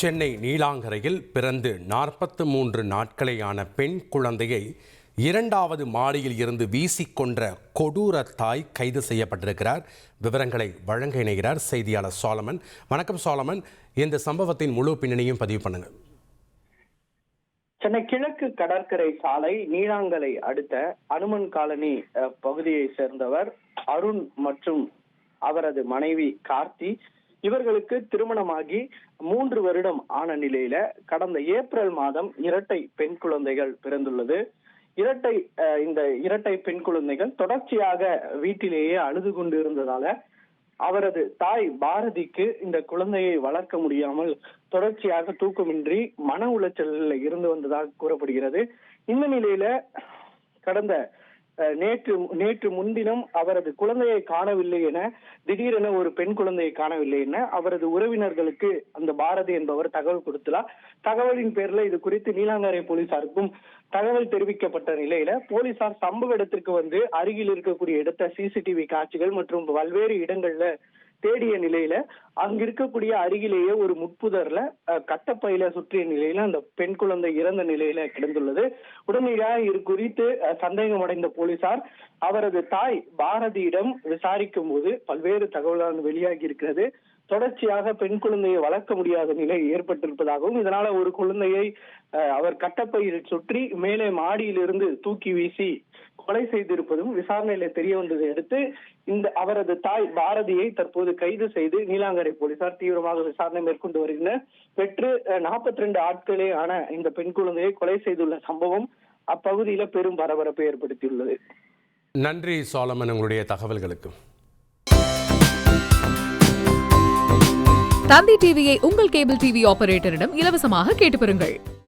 சென்னை நீலாங்கரையில் பிறந்து நாற்பத்து மூன்று நாட்களேயான பெண் குழந்தையை இரண்டாவது மாடியில் இருந்து வீசிக்கொன்ற கொடூர தாய் கைது செய்யப்பட்டிருக்கிறார். விவரங்களை வழங்க இணைகிறார் செய்தியாளர் சோலமன். வணக்கம் சோலமன். இந்த சம்பவத்தின் முழு பின்னணியும் பதிவு பண்ணுங்க சென்னை கிழக்கு கடற்கரை சாலை நீலாங்கலை அடுத்த அனுமன் காலனி அஹ், பகுதியை சேர்ந்தவர் அருண் மற்றும் அவரது மனைவி கார்த்தி. இவர்களுக்கு திருமணமாகி மூன்று வருடம் ஆன நிலையில கடந்த ஏப்ரல் மாதம் இரட்டை பெண் குழந்தைகள் பிறந்துள்ளது. இரட்டை இந்த இரட்டை பெண் குழந்தைகள் தொடர்ச்சியாக வீட்டிலேயே அழுது கொண்டு இருந்ததால அவரது தாய் பாரதிக்கு இந்த குழந்தையை வளர்க்க முடியாமல் தொடர்ச்சியாக தூக்கமின்றி மன உளைச்சலில் இருந்து வந்ததாக கூறப்படுகிறது. இந்த நிலையில கடந்த நேற்று நேற்று முன்தினம் அவரது குழந்தையை காணவில்லை என திடீரென ஒரு பெண் குழந்தையை காணவில்லை என அவரது உறவினர்களுக்கு அந்த பாரதி என்பவர் தகவல் கொடுத்துள்ளார். தகவலின் பேர்ல இது குறித்து நீலாங்கரை போலீசாருக்கும் தகவல் தெரிவிக்கப்பட்ட நிலையில போலீசார் சம்பவ இடத்திற்கு வந்து அருகில் இருக்கக்கூடிய இடத்த சிசிடிவி காட்சிகள் மற்றும் பல்வேறு இடங்கள்ல தேடிய நிலையில அங்க இருக்கக்கூடிய அருகிலேயே ஒரு முட்புதர்ல கட்டப்பையில சுற்றிய நிலையில அந்த பெண் குழந்தை இறந்த நிலையில கிடந்துள்ளது. உடனடியாக இது குறித்து சந்தேகம் அடைந்த போலீசார் அவரது தாய் பாரதியிடம் விசாரிக்கும் போது பல்வேறு தகவல்கள் வெளியாகி இருக்கிறது. தொடர்ச்சியாக பெண் குழந்தையை வளர்க்க முடியாத நிலை ஏற்பட்டிருப்பதாகவும் இதனால ஒரு குழந்தையை அஹ், அவர் கட்டப்பையில் சுற்றி மேலே மாடியிலிருந்து தூக்கி வீசி கொலை செய்திருப்பதும் விசாரணையில தெரிய வந்ததை அடுத்து இந்த அவரது தாய் பாரதியை தற்போது கைது செய்து நீலாங்கரை போலீசார் தீவிரமாக விசாரணை மேற்கொண்டு வருகின்றனர். பெற்று நாற்பத்தி ரெண்டு ஆட்களே ஆன இந்த பெண் குழந்தையை கொலை செய்துள்ள சம்பவம் அப்பகுதியில பெரும் பரபரப்பை ஏற்படுத்தியுள்ளது. நன்றி சாலமன் உங்களுடைய தகவல்களுக்கு. தந்தி டிவியை உங்கள் கேபிள் டிவி ஆபரேட்டரிடம் இலவசமாக கேட்டு பெறுங்கள்.